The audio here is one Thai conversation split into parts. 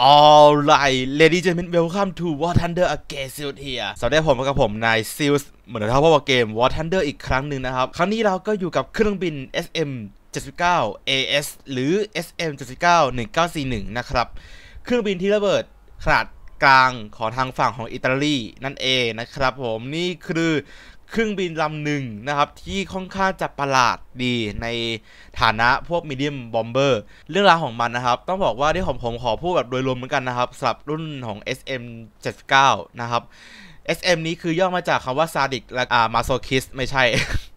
Alright ladies and gentlemen welcome to War Thunder again Sealed here สวัสดีผมกับผมนาย Seal เหมือนเท่าพ่อเกม War Thunder อีกครั้งหนึ่งนะครับ ครั้งนี้เราก็อยู่กับเครื่องบิน SM 79 AS หรือ SM 79 1941 นะครับ เครื่องบินที่ระเบิดขนาดกลางของทางฝั่งของอิตาลีนั่นเองนะครับผมนี่คือ เครื่องบินลำหนึ่งนะครับที่ค่อนข้างจะประหลาดดีในฐานะพวกมีเดียมบอมเบอร์เรื่องราวของมันนะครับ ต้องบอกว่าที่ผมผมขอพูดแบบโดยรวมเหมือนกันนะครับสำหรับรุ่นของ SM 79 นะครับ SM นี้คือย่อมาจากคำว่าซาดิกและอ่ามาโซคิสไม่ใช่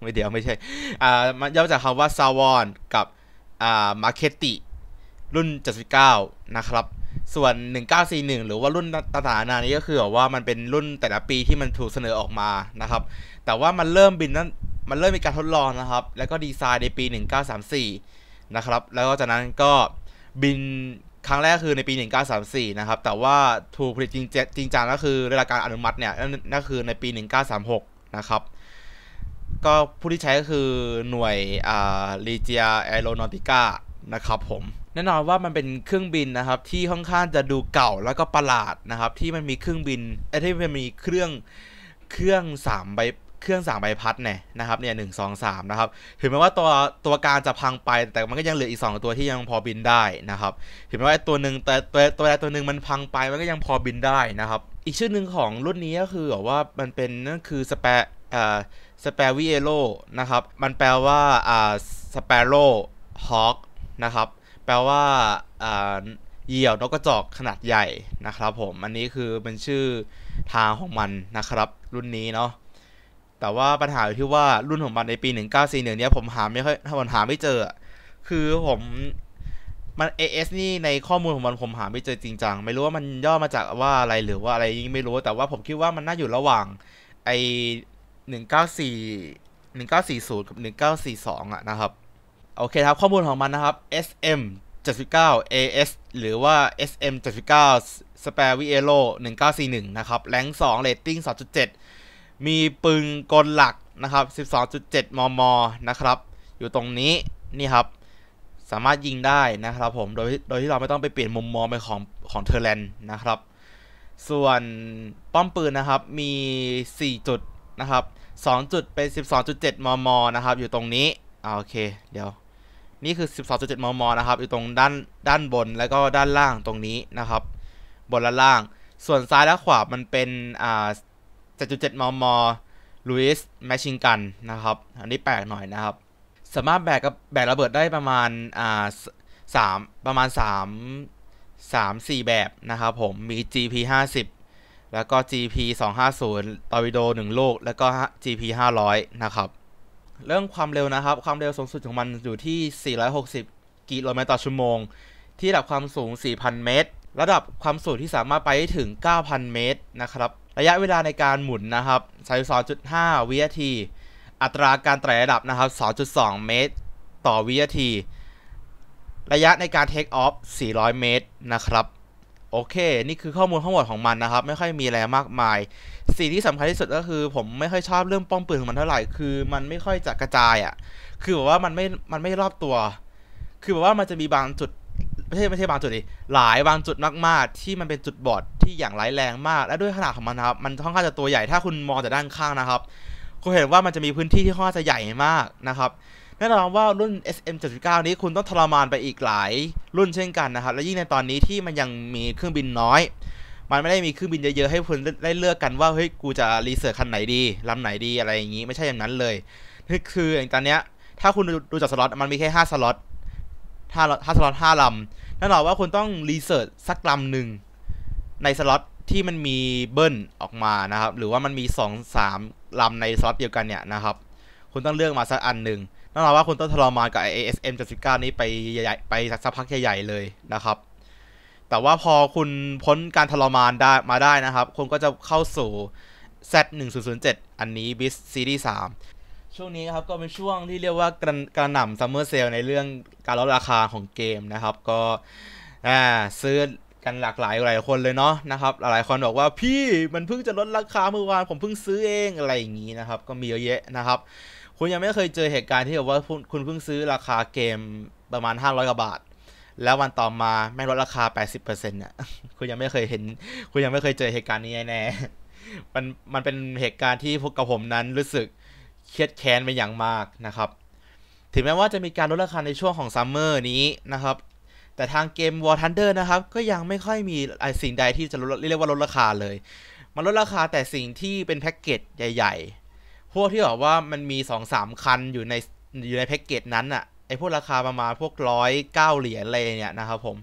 ไม่เดี๋ยวไม่ใช่อ่ามันย่อมาจากคำว่าซาวอนกับอ่ามาเคติรุ่น 79 นะครับ ส่วน 1941 หรือว่ารุ่นต่างๆนานี้ก็คือแบบว่ามันเป็นรุ่นแต่ละปีที่มันถูกเสนอออกมานะครับ แต่ว่ามันเริ่มบินนั้นมันเริ่มมีการทดลองนะครับ แล้วก็ดีไซน์ในปี 1934 นะครับ แล้วก็จากนั้นก็บินครั้งแรกคือในปี 1934 นะครับ แต่ว่าถูกผลิตจริงจริงจังก็คือได้รับการอนุมัติเนี่ยนั่นคือในปี 1936 นะครับ ก็ผู้ที่ใช้ก็คือหน่วยอ่าลีเจียแอโรนอติก้านะครับผม แน่นอนว่ามันเป็นเครื่องบินนะครับ ที่ค่อนข้างจะดูเก่าแล้วก็ประหลาดนะครับ ที่มันมีเครื่องบินไอ้ที่มันมีเครื่องเครื่องสามใบเครื่องสามใบพัดเนี่ยนะครับเนี่ยหนึ่งสองสามนะครับถึงแม้ว่าตัวตัวกางจะพังไปแต่มันก็ยังเหลืออีก 2 ตัวที่ยังพอบินได้นะครับถึงแม้ว่าตัวหนึ่งแต่ตัวตัวใดตัวหนึ่งมันพังไปมันก็ยังพอบินได้นะครับ อีกชื่อหนึ่งของรุ่นนี้ก็คือแบบว่ามันเป็นนั่นคือสเปอ่าสเปรวิเอโลนะครับมันแปลว่าอ่าสเปโรฮอคนะครับ แปลว่าอ่าเหยี่ยวนกกระจอกขนาดใหญ่นะครับผม อันนี้คือเป็นชื่อทางของมันนะครับ รุ่นนี้เนาะแต่ว่าปัญหาอยู่ที่ว่ารุ่นของมันในปี 1941เนี้ยผมหาไม่ค่อยผมหาไม่เจอ คือผมมัน AS นี่ในข้อมูลของมันผมหาไม่เจอจริงจังไม่รู้ว่ามันย่อมาจากว่าอะไรหรือว่าอะไรยิ่งไม่รู้แต่ว่าผมคิดว่ามันน่าอยู่ระหว่างไอ194 1940 กับ 1942อะนะครับ โอเคครับ ข้อมูลของมันนะครับ SM 79 AS หรือว่า SM 79 Spare v i e l o 1941 นะครับแรง2 rating 2.7 มีปืนกลหลักนะครับ 12.7 มม นะครับ อยู่ตรงนี้นี่ครับ สามารถยิงได้นะครับผม โดยโดยที่เราไม่ต้องไปเปลี่ยนมุมมองไปของของเทอร์แลนนะครับ ส่วนป้อมปืนนะครับมี 4 จุดนะครับ 2 จุดเป็น 12.7 มม นะครับ อยู่ตรงนี้ โอเค เดี๋ยว นี่คือ 12.7 มม นะครับ อยู่ตรงด้านด้านบนแล้วก็ด้านล่างตรงนี้นะครับ บนและล่าง ส่วนซ้ายและขวามันเป็นอ่า7.7 มมลุยส์แมชชิงกันนะครับ อันนี้แปลกหน่อยนะครับ สามารถแบกกับแบกระเบิดได้ประมาณอ่าสามประมาณ 3 3 4 แบบนะครับผม มี GP 50 แล้วก็ GP 250ตอร์วิโด 1 ลูก แล้วก็ GP 500 นะครับ เรื่องความเร็วนะครับ ความเร็วสูงสุดของมันอยู่ที่ 460 กิโลเมตรต่อชั่วโมง ที่ระดับความสูง 4,000 เมตร ระดับความสูงที่สามารถไปถึง 9,000 เมตรนะครับ ระยะเวลาในการหมุนนะครับ32.5 วินาที อัตราการไต่ระดับนะครับ 2.2 เมตร ต่อวินาที ระยะในการเทคออฟ 400 เมตรนะครับ โอเค นี่คือข้อมูลทั้งหมดของมันนะครับ ไม่ค่อยมีอะไรมากมาย สิ่งที่สำคัญที่สุดก็คือ ผมไม่ค่อยชอบเรื่องป้องปืนของมันเท่าไหร่ คือมันไม่ค่อยจะกระจายอะ่ะ คือแบบว่ามันไม่ มันไม่รอบตัว คือแบบว่ามันจะมีบางจุด ไม่ใช่ไม่ใช่บางจุดดิหลายบางจุดมากๆ ที่มันเป็นจุดบอดที่อย่างร้ายแรงมาก และด้วยขนาดของมันนะครับ มันค่อนข้างจะตัวใหญ่ ถ้าคุณมองจากด้านข้างนะครับ คุณเห็นว่ามันจะมีพื้นที่ที่ค่อนข้างจะใหญ่มากนะครับ แน่นอนว่ารุ่น SM79 นี้คุณต้องทรมานไปอีกหลายรุ่นเช่นกันนะครับ และยิ่งในตอนนี้ที่มันยังมีเครื่องบินน้อย มันไม่ได้มีเครื่องบินเยอะๆให้คุณได้เลือกกันว่าเฮ้ยกูจะรีเสิร์ชคันไหนดีลำไหนดีอะไรอย่างนี้ไม่ใช่อย่างนั้นเลยคืออย่างตอนเนี้ยถ้าคุณดูจากสล็อตมันมีแค่5สล็อต5 5สล็อต5ลำแน่นอนว่าคุณต้องรีเสิร์ชสักลำหนึ่งในสล็อตที่มันมีเบิ้ลออกมานะครับ หรือว่ามันมี 2 3ลำในสล็อตเดียวกันเนี่ยนะครับ คุณต้องเลือกมาสักอันหนึ่ง น่นอนว่าคุณต้องทรมานกับ ASM 79นี้ไปใหญ่ไปสักพักใหญ่ๆเลยนะครับ แต่ว่าพอคุณพ้นการทรมานได้มาได้นะครับ คุณก็จะเข้าสู่ Z 1 0 0 7อันนี้ BIS Series 3ช่วงนี้ครับก็เป็นช่วงที่เรียกว่ากระกระหน่ำซัมเมอร์เซลในเรื่องการลดราคาของเกมนะครับ ก็ซื้อกันหลากหลายหลายคนเลยเนาะนะครับหลายคนบอกว่าพี่มันเพิ่งจะลดราคาเมื่อวานผมเพิ่งซื้อเองอะไรอย่างนี้นะครับ ก็มีเยอะแยะนะครับ คุณยังไม่เคยเจอเหตุการณ์ที่แบบว่าคุณเพิ่งซื้อราคาเกมประมาณ 500กว่าบาท แล้ววันต่อมาแม่งลดราคา 80%เนี่ยคุณยังไม่เคยเห็น คุณยังไม่เคยเจอเหตุการณ์นี้แน่มันมันเป็นเหตุการณ์ที่พวกกับผมนั้นรู้สึกเครียดแค้นเป็นอย่างมากนะครับ ถึงแม้ว่าจะมีการลดราคาในช่วงของซัมเมอร์นี้นะครับ แต่ทางเกม War Thunder นะครับ ก็ยังไม่ค่อยมีไอสิ่งใดที่จะลดเรียกว่าลดราคาเลย มันลดราคาแต่สิ่งที่เป็นแพ็กเกจใหญ่ ๆ พวกที่บอกว่ามันมี2องสามคันอยู่ในอยู่ในแพ็กเกจนั้นอะไอพวกราคาประมาณพวกร้อยเก้าเหรียญอะไรเนี่ยนะครับผม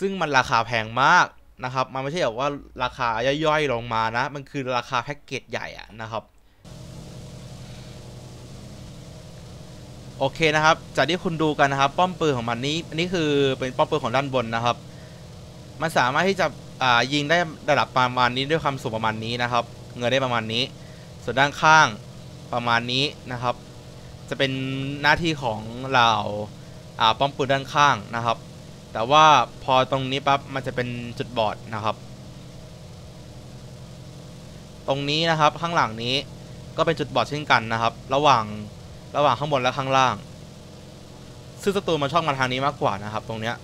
ซึ่งมันราคาแพงมากนะครับ มันไม่ใช่แบบว่าราคาย่อยๆลงมานะ มันคือราคาแพ็กเกจใหญ่อะนะครับ โอเคนะครับ จากที่คุณดูกันนะครับ ป้อมปืนของมันนี้ อันนี้คือเป็นป้อมปืนของด้านบนนะครับ มันสามารถที่จะยิงได้ระดับประมาณนี้ด้วยความสูงประมาณนี้นะครับ เงินได้ประมาณนี้ ส่วนด้านข้างประมาณนี้นะครับ จะเป็นหน้าที่ของเราอ่าป้อมปืนด้านข้างนะครับ แต่ว่าพอตรงนี้ปั๊บมันจะเป็นจุดบอดนะครับ ตรงนี้นะครับข้างหลังนี้ก็เป็นจุดบอดเช่นกันนะครับ ระหว่างระหว่างข้างบนและข้างล่าง ซึ่งศัตรูมันชอบมาทางนี้มากกว่านะครับ ตรงเนี้ย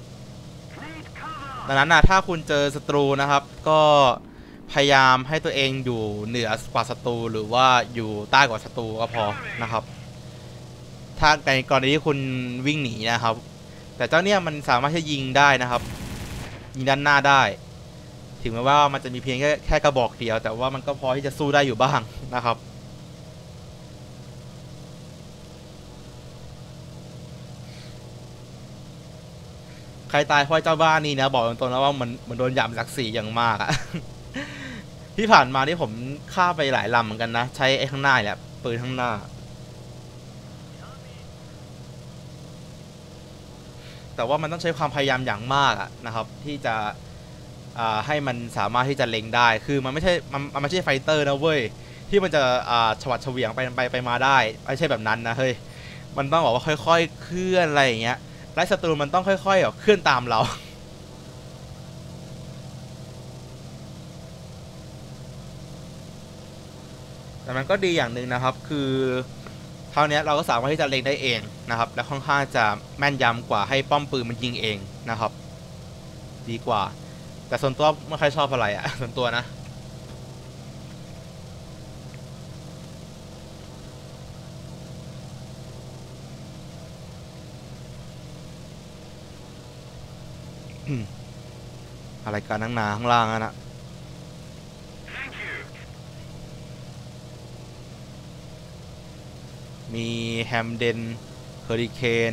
ดังนั้นนะถ้าคุณเจอศัตรูนะครับ ก็ พยายามให้ตัวเองอยู่เหนือกว่าศัตรูหรือว่าอยู่ใต้กว่าศัตรูก็พอนะครับ ถ้าในกรณีที่คุณวิ่งหนีนะครับ แต่เจ้าเนี่ยมันสามารถที่จะยิงได้นะครับ ยิงด้านหน้าได้ ถึงแม้ว่ามันจะมีเพียงแค่แค่กระบอกเดียว แต่ว่ามันก็พอที่จะสู้ได้อยู่บ้างนะครับใครตายเพราะเจ้าบ้านนี่นะบอกตรงๆนะว่ามันมันโดนหยามศักดิ์ศรีอย่างมากอะ ที่ผ่านมานี่ผมฆ่าไปหลายลำเหมือนกันนะ ใช้ไอ้ข้างหน้าแหละปืนข้างหน้า แต่ว่ามันต้องใช้ความพยายามอย่างมากอะนะครับ ที่จะให้มันสามารถที่จะเล็งได้ คือมันไม่ใช่ มันไม่ใช่ไฟเตอร์นะเว้ย ที่มันจะฉวัดเฉวียงไปไปไปมาได้ ไม่ใช่แบบนั้นนะเฮ้ย มันต้องบอกว่าค่อย ๆ เคลื่อนอะไรอย่างเงี้ยไล่ศัตรูมันต้องค่อยๆแบบเคลื่อนตามเรา แต่มันก็ดีอย่างหนึ่งนะครับ คือเท่านี้เราก็สามารถที่จะเล็งได้เองนะครับ และค่อนข้างจะแม่นยำกว่าให้ป้อมปืนมันยิงเองนะครับ ดีกว่า แต่ส่วนตัวไม่ค่อยชอบอะไรอะส่วนตัวนะอะไรกันนั่งนาข้างล่างอะนะ มีแฮมเดนเฮอริเคน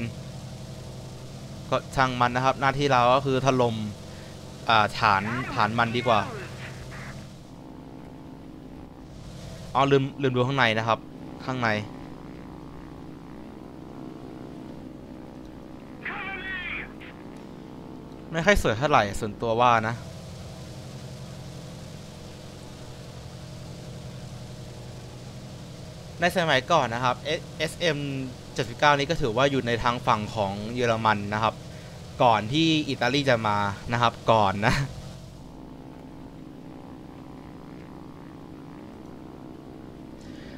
ก็ช่างมันนะครับ หน้าที่เราก็คือถล่มอ่าฐานฐานมันดีกว่าอ๋อลืมลืมดูข้างในนะครับ ข้างใน ไม่ค่อยสวยเท่าไหร่ส่วนตัวว่านะ ในสมัยก่อนนะครับ SM 79 นี้ก็ถือว่าอยู่ในทางฝั่งของเยอรมันนะครับ ก่อนที่อิตาลีจะมานะครับก่อนนะ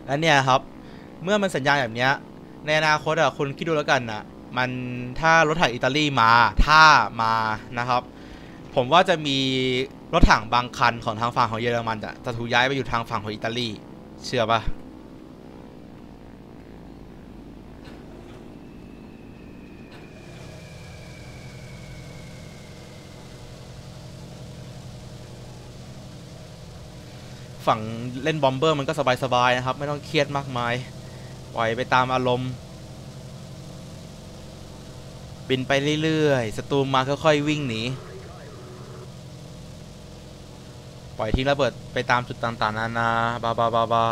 และเนี่ยครับ เมื่อมันสัญญาณแบบเนี้ยในอนาคตอะคุณคิดดูแล้วกันนะมันถ้ารถถังอิตาลีมาถ้ามานะครับ ผมว่าจะมีรถถังบางคันของทางฝั่งของเยอรมันจะจะถูกย้ายไปอยู่ทางฝั่งของอิตาลี เชื่อปะ ฝั่งเล่นบอมเบอร์มันก็สบายๆนะครับ ไม่ต้องเครียดมากมาย ปล่อยไปตามอารมณ์ บินไปเรื่อยๆศัตรูมาค่อยๆวิ่งหนี ปล่อยทิ้งระเบิดไปตามจุดต่างๆนานาบาบาบาบา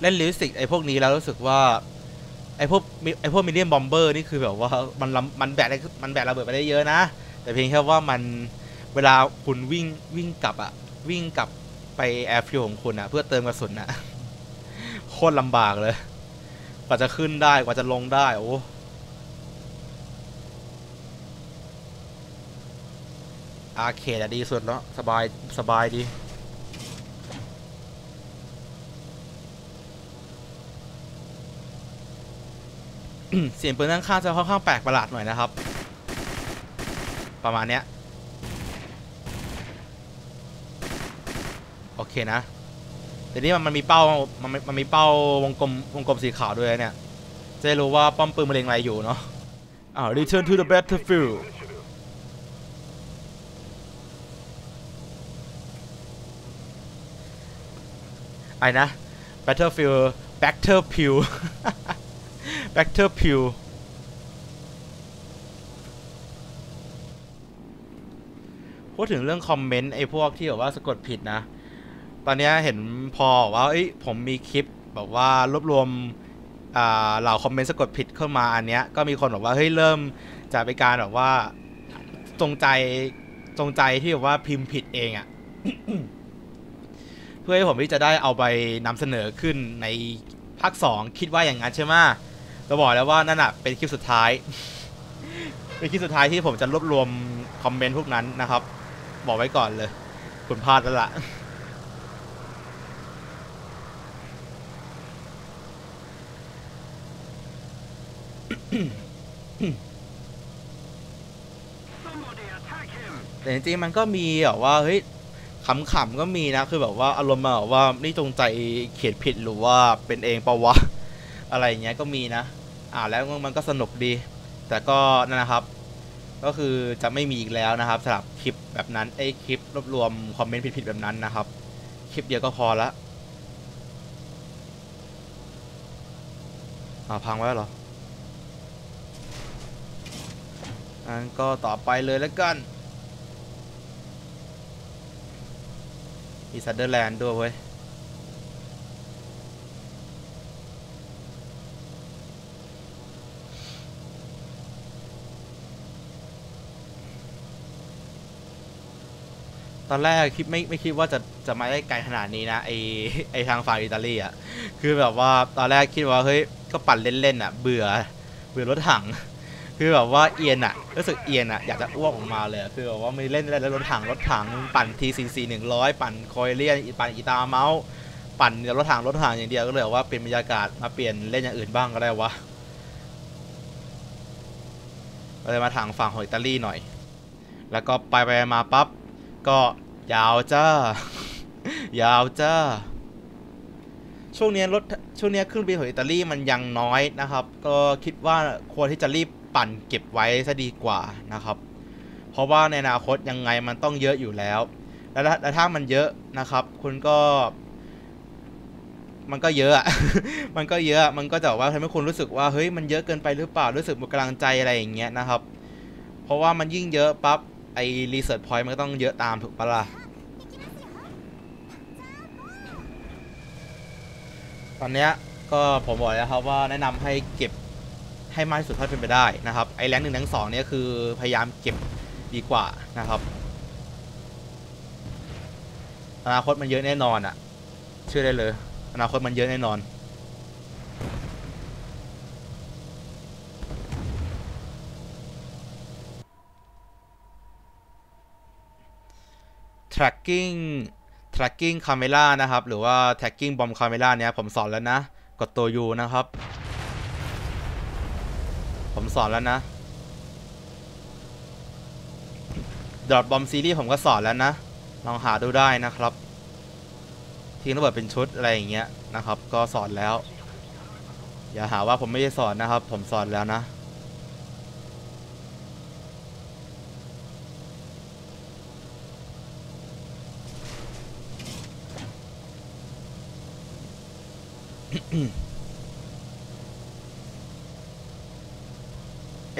เล่นลิวสิกไอ้พวกนี้แล้วรู้สึกว่า ไอพวกไอพวกมิเลียมบอมเบอร์นี่คือแบบว่ามันมันแบกมันแบกระเบิดไปได้เยอะนะ แต่เพียงแค่ว่ามันเวลาคุณวิ่งวิ่งกลับอะวิ่งกลับไปแอร์ฟิลของคุณอะเพื่อเติมกระสุนอะโคตรลำบากเลย กว่าจะขึ้นได้กว่าจะลงได้โอ้อาเคดอะดีสุดแล้วสบายสบายดี เสียงปืนข้างๆจะค่อนข้างแปลกประหลาดหน่อยนะครับ ประมาณเนี้ยโอเคนะแต่นี่มันมันมีเป้ามันมันมีเป้าวงกลมวงกลมสีขาวด้วยเนี่ยจะได้รู้ว่าป้อมปืนมะเร็งอะไรอยู่เนาะอ่า return to the battlefield ไอ้นะ battlefield battlefield battlefield พูดถึงเรื่องคอมเมนต์ไอ้พวกที่แบบว่าสะกดผิดนะ ตอนเนี้ยเห็นพอว่าเอ้ยผมมีคลิปแบบว่ารวบรวมเหล่าคอมเมนต์สะกดผิดเข้ามาอันเนี้ยก็มีคนบอกว่าเฮ้ยเริ่มจะเป็นการแบบว่าจงใจจงใจที่แบบว่าพิมพ์ผิดเองอะ่ะเพื่อให้ผมที่จะได้เอาไปนำเสนอขึ้นในภาคสองคิดว่าอย่างนั้นใช่ไหม จะบอกแล้วว่านั่นอะเป็นคลิปสุดท้าย เป็นคลิปสุดท้ายที่ผมจะรวบรวมคอมเมนต์พวกนั้นนะครับ บอกไว้ก่อนเลย คุณพลาดแล้วล่ะแต่จริงๆมันก็มีแบบว่าเฮ้ยขำๆก็มีนะคือแบบว่าอารมณ์มาแบบว่านี่จงใจเขียนผิดหรือว่าเป็นเองปะวะอะไรอย่างเงี้ยก็มีนะ อ่านแล้วมันก็สนุกดี แต่ก็นั่นนะครับ ก็คือจะไม่มีอีกแล้วนะครับสำหรับคลิปแบบนั้นไอ้คลิปรวบรวมคอมเมนต์ผิดๆแบบนั้นนะครับ คลิปเดียวก็พอละอ่าพังไว้เหรออันก็ต่อไปเลยแล้วกันมีซันเดอร์แลนด์ด้วยเว้ย ตอนแรกคิดไม่ไม่คิดว่าจะจะมาได้ไกลขนาดนี้นะไอไอทางฝั่งอิตาลีอะคือแบบว่าตอนแรกคิดว่าเฮ้ยก็ปั่นเล่นๆอะ เบื่อเบื่อรถถัง คือแบบว่าเอียนอะรู้สึกเอียนอะอยากจะอ้วกออกมาเลยคือแบบว่าไม่เล่นได้แล้วรถถังรถถังปั่นทีซีซีหนึ่งร้อยปั่นคอยเลียนปั่นอีตาเมาส์ปั่นรถถังรถถังอย่างเดียวก็เลยว่าเปลี่ยนบรรยากาศมาเปลี่ยนเล่นอย่างอื่นบ้างก็ได้วะก็เลยมาทางฝั่งของอิตาลีหน่อย แล้วก็ไปไปมาปั๊บ ก็ยาวจ้า ยาวจ้า ช่วงนี้รถช่วงนี้เครื่องบินของอิตาลีมันยังน้อยนะครับ ก็คิดว่าควรที่จะรีบปั่นเก็บไว้ซะดีกว่านะครับ เพราะว่าในอนาคตยังไงมันต้องเยอะอยู่แล้ว แล้วถ้ามันเยอะนะครับ คุณก็ มันก็เยอะอะมันก็เยอะ มันก็จะว่าทำให้คุณรู้สึกว่าเฮ้ยมันเยอะเกินไปหรือเปล่า รู้สึกหมดกำลังใจอะไรอย่างเงี้ยนะครับ เพราะว่ามันยิ่งเยอะปั๊บ ไอ้รีเสิร์ชพอยต์มันก็ต้องเยอะตามถูกปะล่ะ ตอนเนี้ยก็ผมบอกแล้วครับว่าแนะนำให้เก็บให้มากที่สุดเท่าที่เป็นไปได้นะครับ ไอ้แรงหนึ่งแรงสองเนี่ยคือพยายามเก็บดีกว่านะครับอนาคตมันเยอะแน่นอนอะ่ะเชื่อได้เลย อนาคตมันเยอะแน่นอน tracking tracking camera นะครับ หรือว่า tracking bomb camera เนี้ยผมสอนแล้วนะ กดตัว U นะครับ ผมสอนแล้วนะ Drop Bomb Series ผมก็สอนแล้วนะ ลองหาดูได้นะครับทิ้งระเบิดเป็นชุดอะไรอย่างเงี้ยนะครับ ก็สอนแล้ว อย่าหาว่าผมไม่ได้สอนนะครับ ผมสอนแล้วนะ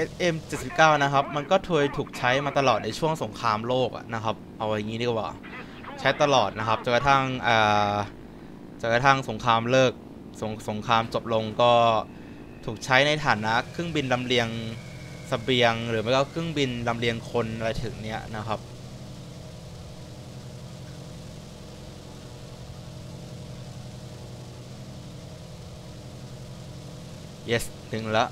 SM 79นะครับ มันก็เคยถูกใช้มาตลอดในช่วงสงครามโลกนะครับ เอาอย่างนี้ดีกว่า ใช้ตลอดนะครับ จนกระทั่งอ่าจนกระทั่งสงครามเลิก สงสงครามจบลงก็ถูกใช้ในฐานะเครื่องบินลำเลียงสเสบียง หรือไม่ก็เครื่องบินลำเลียงคนอะไรถึงเนี้ยนะครับ yes ถึงแล้ว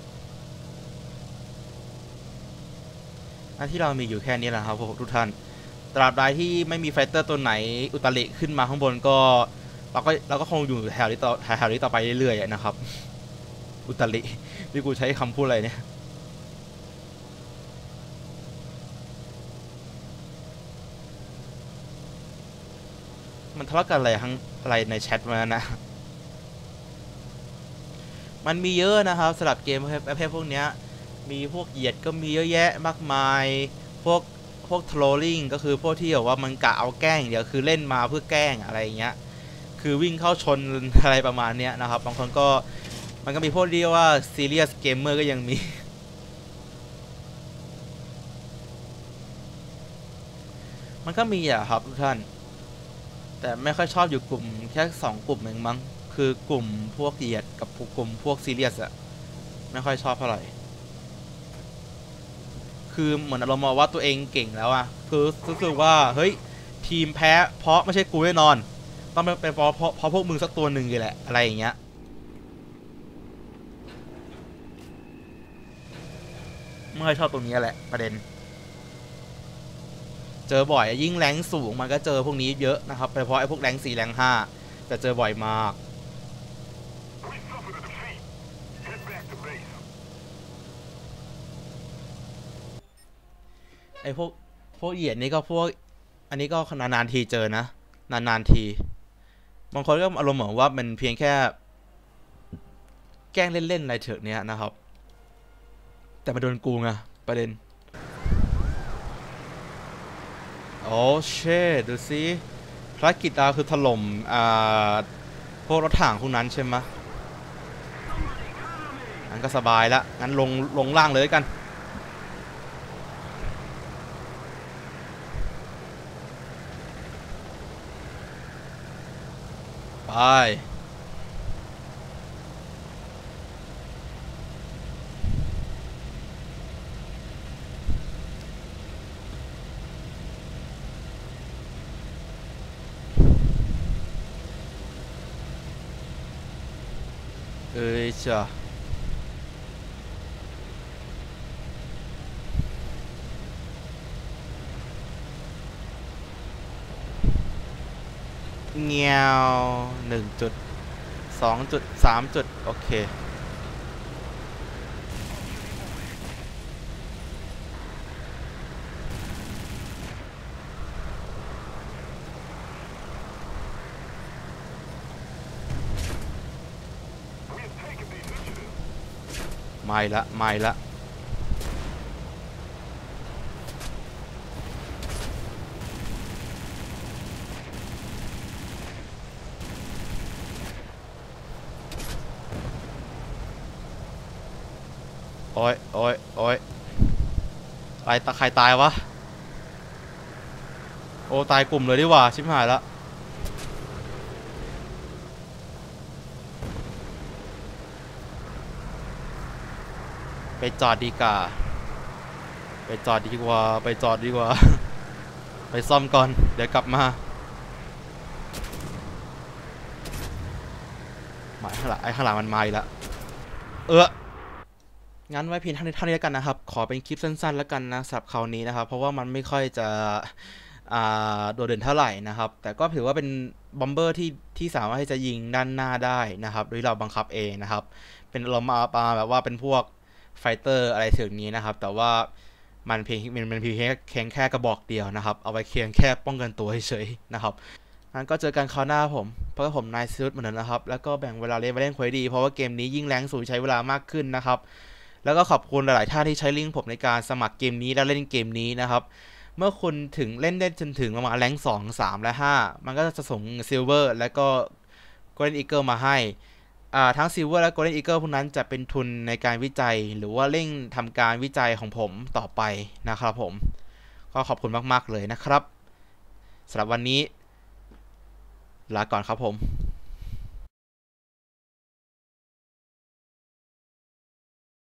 หน้าที่เรามีอยู่แค่นี้แหละครับพวกทุกท่าน ตราบใดที่ไม่มีไฟเตอร์ตัวไหนอุตริขึ้นมาข้างบนก็เราก็เราก็คงอยู่แถวนี้ต่อแถวนี้ต่อไปเรื่อยๆนะครับ อุตริที่กูใช้คำพูดอะไรเนี่ยมันทะเลาะกันอะไรทั้งอะไรในแชทมานะ มันมีเยอะนะครับสำหรับเกมประเภทพวกนี้มีพวกเหยียดก็มีเยอะแยะมากมาย พวกพวก trolling ก็คือพวกที่แบบว่ามันกะเอาแกล้งเดี๋ยวคือเล่นมาเพื่อแกล้งอะไรอย่างเงี้ยคือวิ่งเข้าชนอะไรประมาณเนี้ยนะครับบางคนก็มันก็มีพวกเรียกว่า serious gamer ก็ยังมีมันก็มีอะครับทุกท่าน แต่ไม่ค่อยชอบอยู่กลุ่มแค่สองกลุ่มเองมั้ง คือกลุ่มพวกเหยียดกับกลุ่มพวก serious อะไม่ค่อยชอบเท่าไหร่ คือเหมือนอารมณ์ว่าตัวเองเก่งแล้วอะคือรู้สึกว่าเฮ้ยทีมแพ้เพราะไม่ใช่กูแน่นอน ต้องเป็นเพราะเพราะพวกมึงสักตัวหนึ่งเลยแหละอะไรอย่างเงี้ยไม่ค่อยชอบตรงนี้แหละประเด็น เจอบ่อยยิ่งแรงสูงมันก็เจอพวกนี้เยอะนะครับโดยเฉพาะไอ้พวกแรงสี่แรงห้าจะเจอบ่อยมาก ไอ้พวกพวกเหยียดนี่ก็พวก อันนี้ก็นานๆทีเจอนะ นานๆที บางคนก็อารมณ์เหมือนว่ามันเพียงแค่ แกล้งเล่นๆอะไรเถอะเนี้ยนะครับ แต่มาโดนกูไงประเด็นโอ้เชดูสิภารกิจเราคือถล่มอ่าพวกรถถังพวกนั้นใช่ไหมะงั้นก็สบายละงั้นลงลงล่างเลยกัน ไปเอ้ยจ้ะเงียว หนึ่งจุดสองจุดสามจุดโอเคไม่ละไม่ละ อ้ยโอ้ยโอ้ยใครตาใครตายวะ โอ้ตายกลุ่มเลยดีกว่า ชิบหายละไปจอดดีกว่า ไปจอดดีกว่า ไปจอดดีกว่า ไปซ่อมก่อน เดี๋ยวกลับมา หมายข้างหลังไอ้ข้างหลังมันมาอีกแล้วเออ งั้นไว้เพียงเท่านี้เท่านี้แล้วกันนะครับ ขอเป็นคลิปสั้นๆ แล้วกันนะสำหรับคราวนี้นะครับ เพราะว่ามันไม่ค่อยจะโดดเด่นเท่าไหร่นะครับ แต่ก็ถือว่าเป็นบอมเบอร์ที่ที่สามารถที่จะยิงด้านหน้าได้นะครับโดยเราบังคับเองนะครับ เป็นเรามาปาแบบว่าเป็นพวกไฟเตอร์อะไรถึงนี้นะครับ แต่ว่ามันเพียงมันมันเพียงแค่เพียงแค่กระบอกเดียวนะครับ เอาไว้เคียงแค่ป้องกันตัวเฉยๆนะครับงั้นก็เจอกันคราวหน้าผม เพราะว่าผมนายซิลเหมือนเดิมนะครับ แล้วก็แบ่งเวลาเล่นมาเล่นควยดี เพราะว่าเกมนี้ยิ่งแรงสูงใช้เวลามากขึ้นนะครับ แล้วก็ขอบคุณหลาย ๆ ท่านที่ใช้ลิงก์ผมในการสมัครเกมนี้และเล่นเกมนี้นะครับ เมื่อคุณถึงเล่นได้จนถึงประมาณแรงสองสามและห้ามันก็จะส่งซิลเวอร์และก็ Golden Eagle มาให้ทั้งซิลเวอร์และ Golden Eagle พวกนั้นจะเป็นทุนในการวิจัย หรือว่าเร่งทำการวิจัยของผมต่อไปนะครับผม ก็ขอบคุณมาก ๆ เลยนะครับสำหรับวันนี้ลาก่อนครับผม